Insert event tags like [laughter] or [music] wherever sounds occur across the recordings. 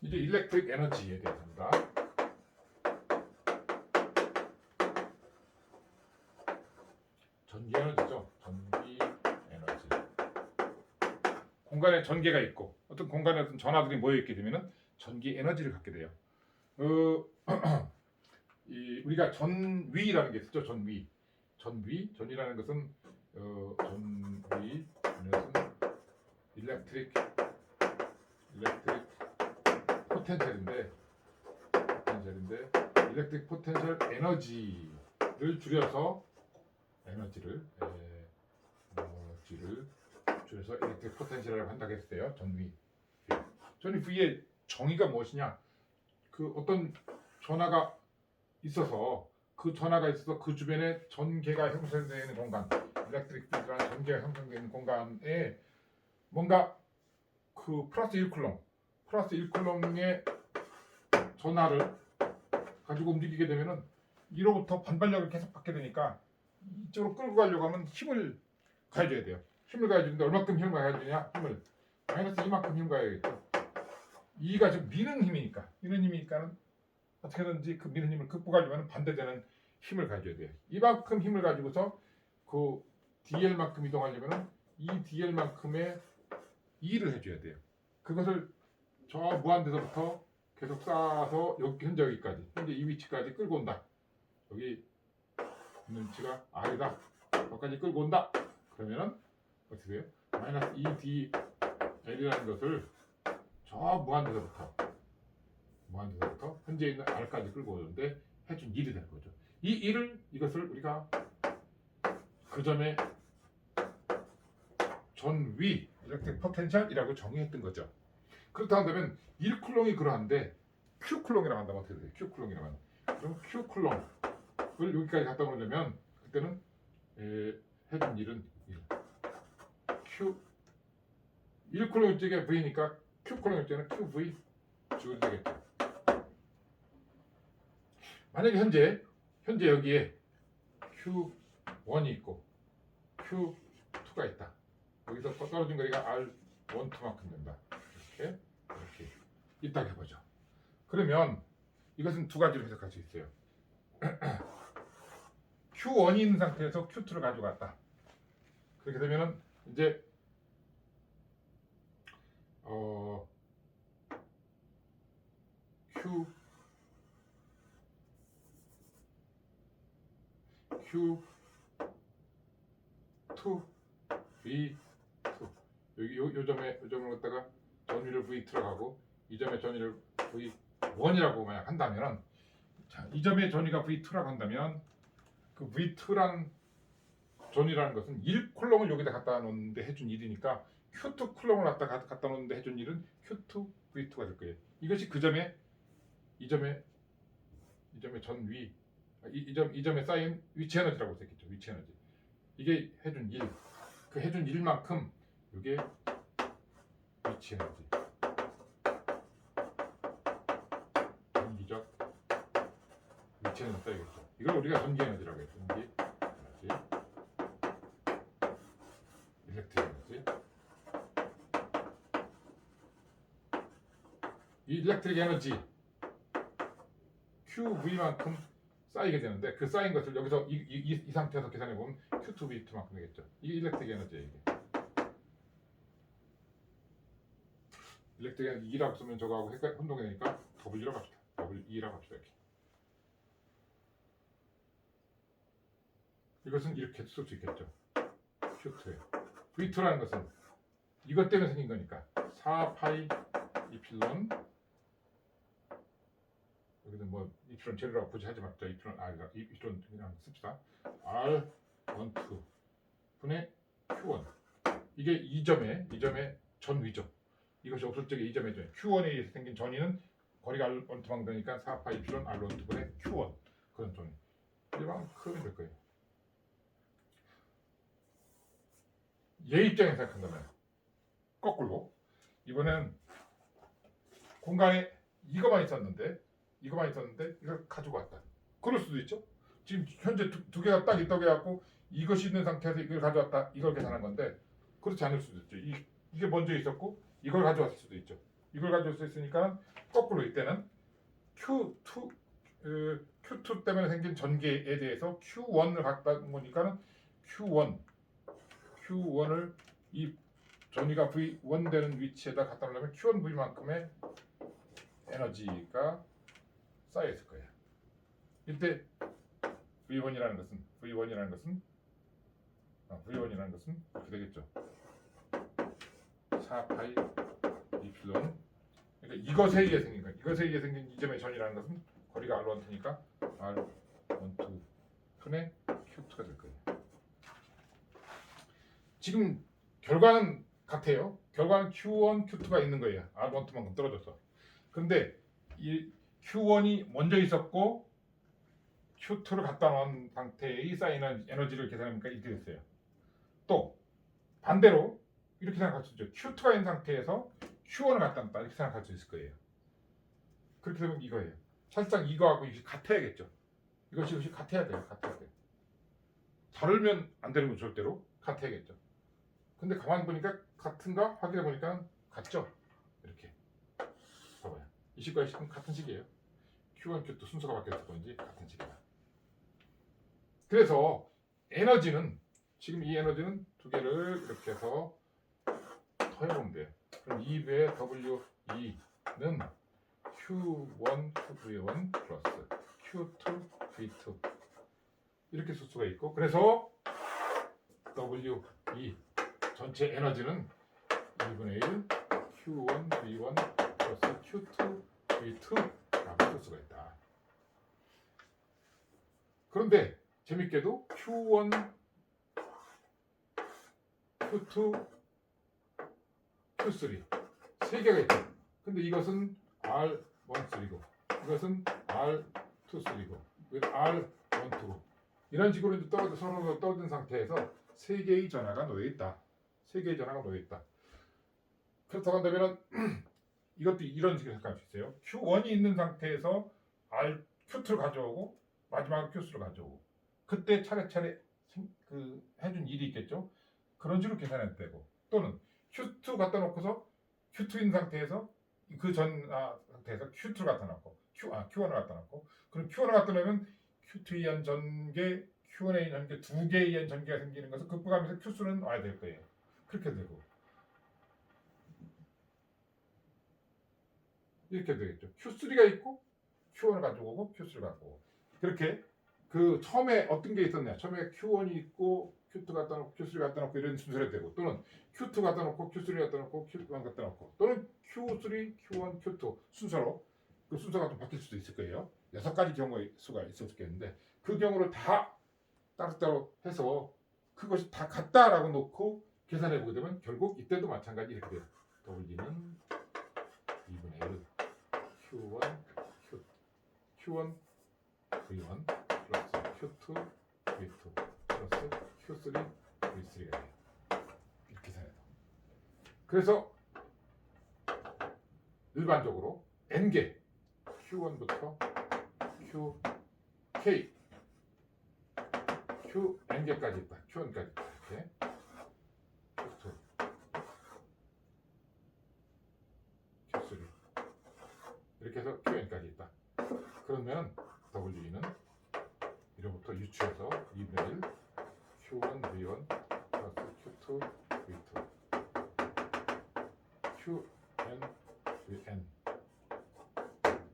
이제 일렉트릭 에너지에 대해서입니다. 전기 에너지죠. 전기 에너지. 공간에 전개가 있고 어떤 공간에 어떤 전하들이 모여 있게 되면은 전기 에너지를 갖게 돼요. 어, [clears throat] 이 우리가 전위라는 게 있었죠. 전위. 전위. 전위라는 것은 어, 전위. 이것은 일렉트릭 일렉트릭 포텐셜인데 포텐셜인데 일렉트릭 포텐셜 에너지를 줄여서 에너지를 에, 에너지를 줄여서 일렉트릭 포텐셜이라고 한다고 때요. 전위. 전위 V의 정의가 무엇이냐? 그 어떤 전하가 있어서 그 전하가 있어서 그 주변에 전개가 형성되는 공간, 일렉트릭 필드라는 전개가 형성되는 공간에 뭔가 그 플러스 1쿨럼, 플러스 1쿨럼의 전하를 가지고 움직이게 되면은 이로부터 반발력을 계속 받게 되니까 이쪽으로 끌고 가려고 하면 힘을 가해줘야 돼요. 힘을 가해주는데 얼마큼 힘을 가해주냐? 힘을 마이너스 이만큼 힘 가해야겠죠. 이가 지금 미는 힘이니까 미는 힘이니까는 어떻게든지 그 미는 힘을 극복하려면 반대되는 힘을 가져야 돼요. 이만큼 힘을 가지고서 그 DL만큼 이동하려면 이 DL만큼의 E를 해줘야 돼요. 그것을 저 무한대서부터 계속 쌓아서 여기 현재 여기까지 현재 이 위치까지 끌고 온다. 여기 있는 위치가 R이다. 여기까지 끌고 온다. 그러면은 어떻게 돼요? 마이너스 2DL이라는 것을 저 무한대서부터 무한대서부터 현재 있는 R까지 끌고 오는데 해준 1이 되는 거죠. 이 1을 이것을 우리가 그 점에 전위 일렉트릭 포텐셜이라고 정의했던 거죠. 그렇다 한다면 1쿨롱이 그러한데 Q쿨롱이라고 한다면 어떻게 돼요? Q쿨롱이라고 하면 그럼 Q쿨롱을 여기까지 갖다 놓으려면 그때는 에, 해준 1은 1 Q 1쿨롱 쪽에 V니까 Q쿨롱 쪽에는 QV 주어야 되겠죠. 만약에 현재 현재 여기에 Q1이 있고 Q2가 있다. 여기서 떨어진 거리가 R12만큼 된다. 이렇게 이렇게 있다고 해보죠. 그러면 이것은 두 가지로 해석할 수 있어요. [clears throat] Q1이 있는 상태에서 Q2를 가져갔다. 그렇게 되면은 이제 어 Q Q 2 V 2 여기 요, 요 점에 요 점을 갖다가 전위를 V 2라고 하고 이 점에 전위를 V 1이라고 만약 한다면은 자, 이 점에 전위가 V 2라고 한다면 그 V 2란 전위라는 것은 1 콜럼을 여기다 갖다 놓는데 해준 일이니까 Q2 콜럼을 갖다 가- 갖다 놓는데 해준 일은 Q2 V2가 될 거예요. 이것이 그 점에 이 점에 이 점의 전위 이, 이 점, 이 점에 쌓인 위치 에너지라고 했겠죠. 위치 에너지. 이게 해준 1. 그 해준 1만큼 이게 위치 에너지. 전기적 위치 에너지 쌓이겠죠. 이걸 우리가 전기 에너지라고 해요. 전기 에너지. 일렉트릭 에너지. 이 일렉트릭 에너지 QV만큼 쌓이게 되는데 그 쌓인 것을 여기서 이, 이, 이, 이 상태에서 계산해 보면 Q2V2만큼 되겠죠. 이게 일렉트릭 에너지예요. 이게. 일렉트릭 에너지 2라고 쓰면 저거하고 헷갈 혼동이 되니까 W라고 합시다. W2라고 합시다. 이렇게. 이것은 이렇게 쓸 수 있겠죠. Q2에 V2라는 것은 이것 때문에 생긴 거니까 4파이 이필론 여기는 뭐 이필론 제로라고 굳이 하지 맙자 이필론 R이라 이필론 그냥 씁시다 R 1, 2 분의 Q1 이게 이 점에 이 점의 전위죠 이것이 없을 적에 이 점의 전 Q1에 생긴 전위는 거리가 R 1, 되니까 4파 이필론 R 1, 2 분의 Q1 그런 전위 이만큼이 될 거예요 얘 입장에서 생각한다면 거꾸로 이번엔 공간에 이거만 있었는데 이거만 있었는데 이걸 가지고 왔다. 그럴 수도 있죠. 지금 현재 두, 두 개가 딱 있다고 해갖고 이것이 있는 상태에서 이걸 가져왔다. 이걸 계산한 건데 그렇지 않을 수도 있죠. 이, 이게 먼저 있었고 이걸 가져왔을 수도 있죠. 이걸 가져올 수 있으니까 거꾸로 이때는 Q2 그 Q2 때문에 생긴 전개에 대해서 Q1을 갖다 보니까는 Q1 Q1을 이 전위가 V1 되는 위치에다 갖다 놓으면 Q1 V만큼의 에너지가 쌓여 있을 거예요. 이때 V1이라는 것은 V1이라는 것은 아, V1이라는 것은 이렇게 되겠죠. 4파이 이플론 그러니까 이것에 의해 생긴 거 이것에 의해 생긴 이 점의 전이라는 것은 거리가 R12니까 R12 분의 Q2가 될 거예요. 지금 결과는 같아요. 결과는 Q1, Q2가 있는 거예요. R12만큼 떨어졌어. 근데 이 Q1이 먼저 있었고 Q2를 갖다 놓은 상태의 쌓이는 에너지를 계산하니까 이렇게 됐어요. 또 반대로 이렇게 생각할 수 있죠. Q2가 있는 상태에서 Q1을 갖다 놨다 이렇게 생각할 수 있을 거예요. 그렇게 되면 이거예요. 사실상 이거하고 이게 같아야겠죠. 이것이 이것이 같아야 돼요. 같아야 돼요. 다르면 안 되는 거 절대로 같아야겠죠. 근데 가만히 보니까 같은가 확인해 보니까 같죠. 이렇게 봐봐요. 이 식과 이 식은 같은 식이에요. Q1, Q2 순서가 바뀌었을 뿐이지 같은 식이다. 그래서 에너지는 지금 이 에너지는 두 개를 이렇게 해서 돼요. 그럼 2배의 W2는 Q1, Q2의1 플러스 Q2, V2 이렇게 쓸 수가 있고 그래서 W2 전체 에너지는 2분의 1 Q1, V1 플러스 Q2, V2라고 쓸 수가 있다. 그런데 재밌게도 Q1, Q2, Q3 세 개가 있죠. 근데 이것은 R13고 이것은 R23고 이건 R12고 이런 식으로 이제 떠, 서로 떠든 상태에서 세 개의 전화가 놓여 있다. 세 개의 전화가 놓여 있다. 그렇다고 한다면 [clears throat] 이것도 이런 식으로 생각할 수 있어요. Q1이 있는 상태에서 R, Q2를 가져오고 마지막으로 Q3를 가져오고 그때 차례차례 생- 그 해준 일이 있겠죠. 그런 식으로 계산해도 되고 또는 Q2 갖다 놓고서 Q2 있는 상태에서 그 전 아, 상태에서 Q2를 갖다 놓고 Q 아 Q1을 갖다 놓고 그럼 Q1을 갖다 놓으면 Q2에 의한 전개 Q1에 의한 전개 두 개에 의한 전개가 생기는 것을 극복하면서 Q3는 와야 될 거예요. 그렇게 되고 이렇게 되겠죠. Q3가 있고 Q1을 가지고 오고 Q3를 갖고 그렇게 그 처음에 어떤 게 있었냐? 처음에 Q1이 있고 Q2 갖다 놓고 Q3 갖다 놓고 이런 순서로 되고 또는 Q2 갖다 놓고 Q3 갖다 놓고 Q1 갖다 놓고 또는 Q3, Q1, Q2 순서로 그 순서가 좀 바뀔 수도 있을 거예요. 여섯 가지 경우의 수가 있었겠는데 그 경우를 다 따로따로 해서 그것이 다 같다라고 놓고 계산해 보게 되면 결국 이때도 마찬가지 이렇게 돼요. W는 2분의 1 Q1, Q, Q1, V1 플러스 Q2, V2 플러스 Q3, V3가 돼요. 이렇게 계산해서. 그래서 일반적으로 N개 Q1부터 QK Q N개까지 있다. Q1까지 있다. 이렇게 Q2 Q3 이렇게 해서 QN까지 있다. 그러면 W는 이로부터 유추해서 2분의 1 Q1 V1 플러스 Q2 V2 QN VN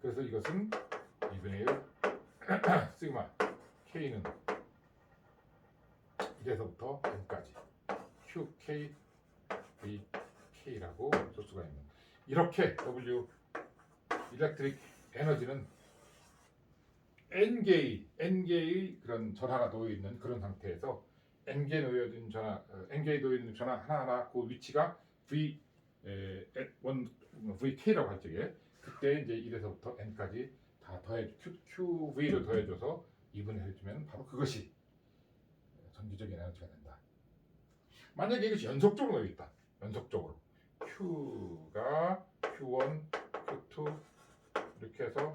그래서 이것은 2분의 1 [clears throat] 시그마 K는 이래서부터 N까지. QK VK라고 쓸 수가 있는. 이렇게 W 일렉트릭 에너지는 N개의 N개의 그런 전하가 놓여 있는 그런 상태에서 N개 놓여진 전하 어, N개에 놓여 있는 전하 하나하나 그 위치가 V 에, 에, 원 VK라고 할 적에 그때 이제 1에서부터 N까지 다 더해 Q, QV를 더해줘서 2분의 해주면 바로 그것이 전기적인 에너지가 된다. 만약에 이것이 연속적으로 놓여 있다. 연속적으로 Q가 Q1, Q2 이렇게 해서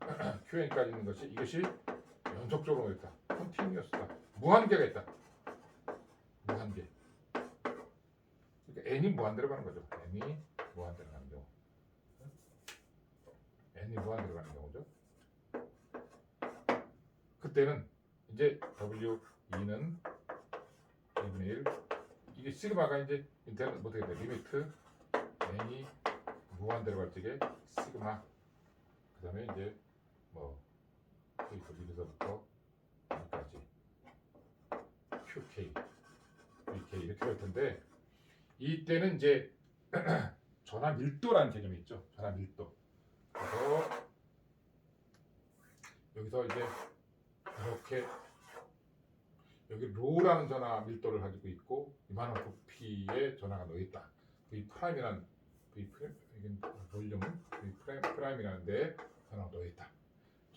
[clears throat] QN까지 있는 것이 이것이 연속적으로 있다. 컨티뉴어스다. 무한계가 있다. 무한계. 그러니까 n이 무한대로 가는 거죠. n이 무한대로. N이 무한 들어가는 경우죠. 그때는 이제 W 2는 2분의 1 이게 시그마가 이제 인테는 어떻게 돼? 리미트 n이 무한대로 갈 적에 시그마 그 다음에 이제 뭐 K부터 미리서부터 여기까지 QK VK 이렇게 할 텐데 이때는 이제 [clears throat] 전화 밀도라는 개념이 있죠. 전화 밀도. 그래서 여기서 이제 이렇게 여기 로라는 전화 밀도를 가지고 있고 이만한 부피의 전화가 놓여 있다. V 프라임이란 V 프라임 이건 볼륨은 V 프라임 프라임이라는데 전화가 놓여 있다.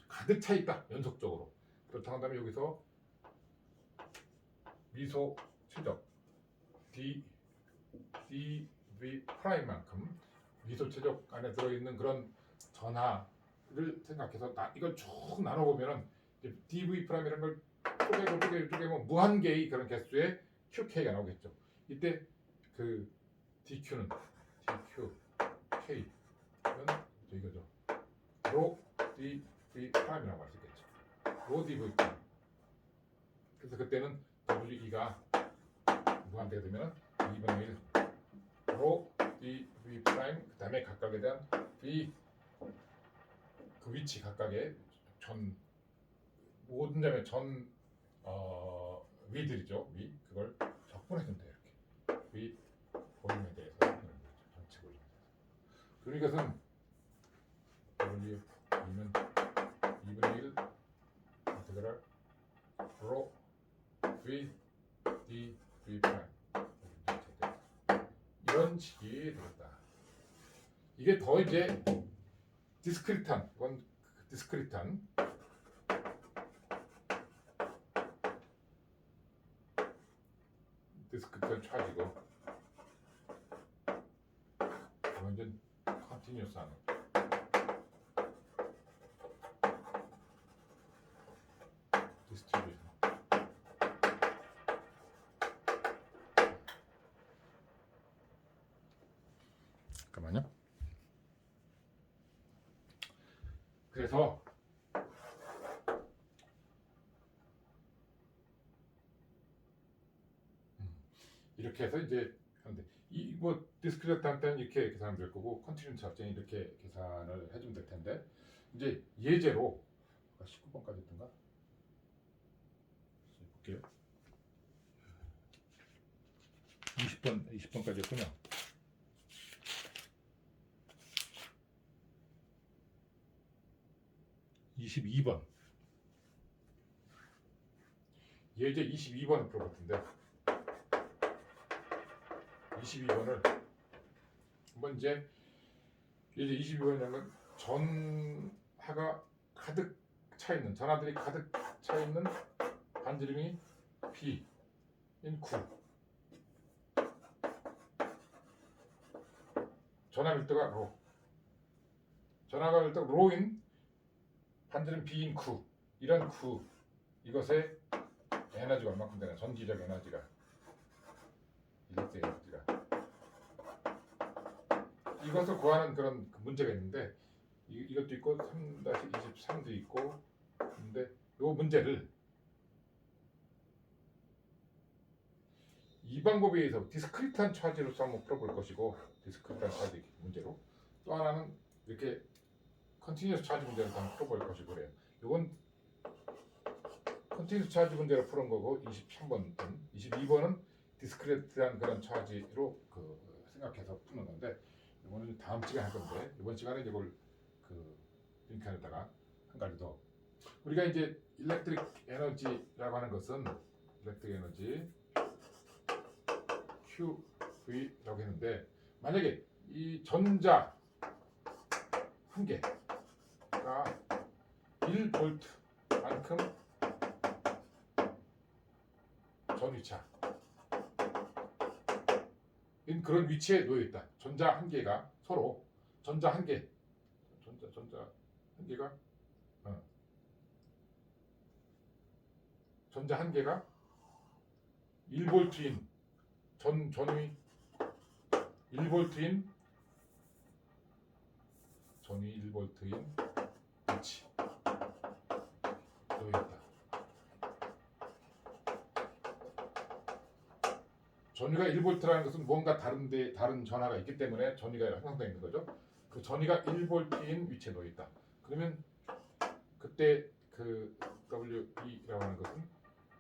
가득 차 있다. 연속적으로. 그렇다고 한다면 여기서 미소 최적 D D V 프라임만큼 미소 최적 안에 들어 있는 그런 전하를 생각해서 나, 이걸 쭉 나눠 보면은 DV 프라임이라는 걸 쪼개고 쪼개고 쪼개면 무한 개의 그런 개수의 QK가 나오겠죠. 이때 그 DQ는 DQ K는 이거죠. 로 DV 프라임이라고 할 수 있겠죠. 로 DV 프라임. 그래서 그때는 WE가 무한대가 되면 2분의 1로 DV 프라임 그 다음에 각각에 대한 V 그 위치 각각의 전 모든 점의 전 어, 위들이죠. 위 그걸 적분해주면 돼요 이렇게. 위 볼륨에 대해서 전체 대해서 그리고 이것은 W E는 2분의 1 인테그랄 로 V D V 프라임 이런 식이 되겠다. 이게 더 이제 디스크리트한 건 디스크리트한. 디스크리트한 차지고. 완전 컨티뉴스한 디스트리뷰션 잠깐만요. 그래서 음, 이렇게 해서 이제 하는데 이뭐 디스크리트 할 때는 이렇게 계산하면 될 거고 컨티뉴스 할 때는 이렇게 계산을 해주면 될 텐데 이제 예제로 19번까지 했던가 볼게요. 20번 20번까지 했군요. 22번. 예제 22번을 풀어봤는데 22번을 한번 이제 예제 22번이라는 전하가 가득 차 있는 전하들이 가득 차 있는 반지름이 B인 9 전하 밀도가 로 전하가 밀도가 로인 반지름 B인 9 이런 9 이것의 에너지가 얼마큼 되나? 전기적 에너지가. 일렉트릭 에너지가. 이것을 구하는 그런 그 문제가 있는데 이, 이것도 있고 3-23도 있고 근데 이 문제를 이 방법에 의해서 디스크리트한 차지로서 한번 풀어볼 것이고 디스크리트한 차지 문제로. 또 하나는 이렇게 컨티뉴스 차지 문제를 한번 풀어볼 것이고 그래요. 이건 컨티뉴스 차지 문제를 푸는 거고 23번, 22번은 디스크리트한 그런 차지로 그 생각해서 푸는 건데 이거는 다음 시간에 할 건데 이번 시간에 이걸 그 링크에다가 한 가지 더 우리가 이제 일렉트릭 에너지라고 하는 것은 일렉트릭 에너지 QV라고 했는데 만약에 이 전자 한 개 가 1볼트만큼 전위차 인 그런 위치에 놓여 있다. 전자 한 개가 서로 전자 한 개, 전자 전자 한 개가 어. 전자 한 개가 1볼트인 전 전위 1볼트인 전위 1볼트인 위치 여기 있다. 전위가 1볼트라는 것은 뭔가 다른데 다른 전하가 있기 때문에 전위가 형성되어 있는 거죠. 그 전위가 1볼트인 위치에 놓여 있다. 그러면 그때 그 WE라고 하는 것은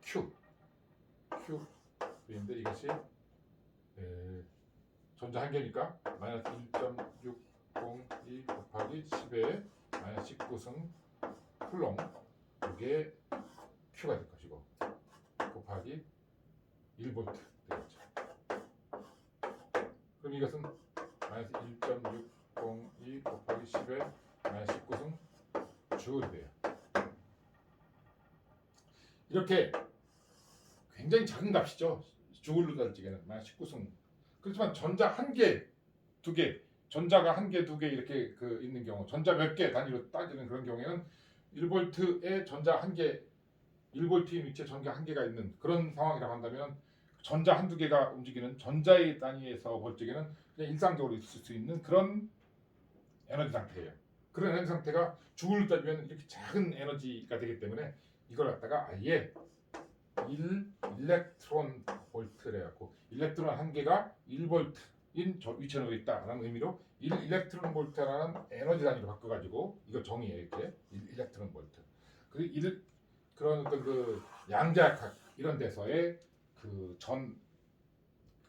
Q Q인데 이것이 에, 전자 한 개니까 마이너스 1.602 곱하기 10의 마이너스 19승 쿨롱 이게 Q가 될 것이고 곱하기 1볼트 되겠죠. 그럼 이것은 마이너스 1.602 곱하기 10의 마이너스 19승 주울이 돼요. 이렇게 굉장히 작은 값이죠. 주울로 따지기에는 마이너스 19승. 그렇지만 전자 한 개, 두 개, 전자가 한 개, 두 개 이렇게 그 있는 경우, 전자 몇 개 단위로 따지는 그런 경우에는 1볼트에 전자 한 개, 1볼트인 위치에 전자 한 개가 있는 그런 상황이라고 한다면 전자 한두 개가 움직이는 전자의 단위에서 볼 적에는 그냥 일상적으로 있을 수 있는 그런 에너지 상태예요. 그런 에너지 상태가 주울로 따지면 이렇게 작은 에너지가 되기 때문에 이걸 갖다가 아예 1 일렉트론 볼트래 갖고 일렉트론 한 개가 1볼트 인 놓여 있다라는 의미로 1 일렉트론 볼트라는 에너지 단위로 바꿔 가지고 이거 정의해 이렇게 1 일렉트론 볼트. 그리고 일 그런 어떤 그 양자역학 이런 데서의 그전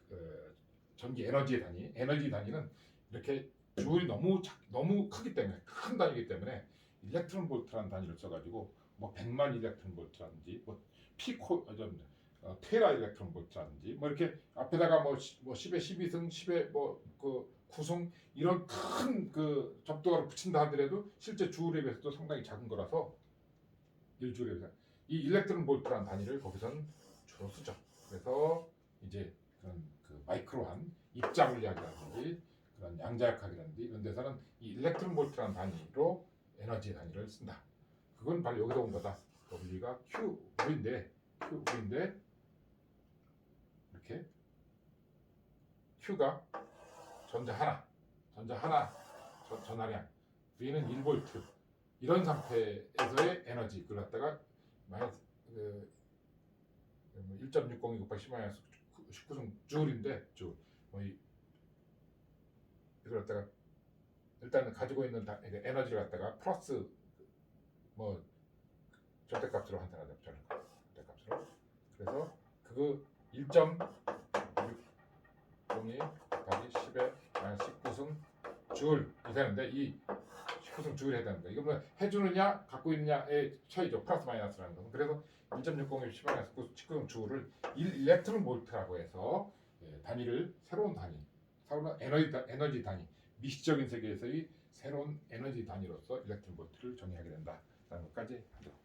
그 전기 에너지 단위, 에너지 단위는 이렇게 주울이 너무 작, 너무 크기 때문에 큰 단위이기 때문에 일렉트론 볼트라는 단위를 써가지고 뭐 100만 일렉트론 볼트라든지 뭐 피코 어, 좀, 어, 테라 일렉트론 볼트라든지 뭐 이렇게 앞에다가 뭐, 시- 뭐 10의 12승, 10의 뭐그 9승 이런 큰 그 접두가를 붙인다 하더라도 실제 주울에 비해서도 상당히 작은 거라서 1주울에 비해서 이 일렉트론 볼트라는 단위를 거기서는 주로 쓰죠. 그래서 이제 그런 그 마이크로한 입자 물리학이라든지 그런 양자역학이라든지 이런 데서는 이 일렉트론 볼트라는 단위로 에너지 단위를 쓴다. 그건 바로 여기서 온 거다. W가 Q인데 Q인데 이렇게 Q가 전자 하나, 전자 하나 전, 전하량 V는 1볼트 이런 상태에서의 에너지 그걸 갖다가 마이너스 그 1.602 곱하기 10 마이너스 19승 줄인데 줄. 뭐이 이걸 갖다가 일단은 가지고 있는 다, 에너지를 갖다가 플러스 뭐 절대값으로 환산하자 절대값으로. 그래서 그거 1.602 곱하기 10의 마이너스 19승 줄이 되는데 이 19승 줄이 되는데 이거 뭐 해주느냐 갖고 있느냐의 차이죠. 플러스 마이너스라는 건. 그래서 1.601 10 마이너스 19승 줄을 1 일렉트론 볼트라고 해서 예, 단위를 새로운 단위 새로운 에너지, 다- 에너지 단위 미시적인 세계에서의 새로운 에너지 단위로서 일렉트론 볼트를 정의하게 된다라는 것까지 합니다.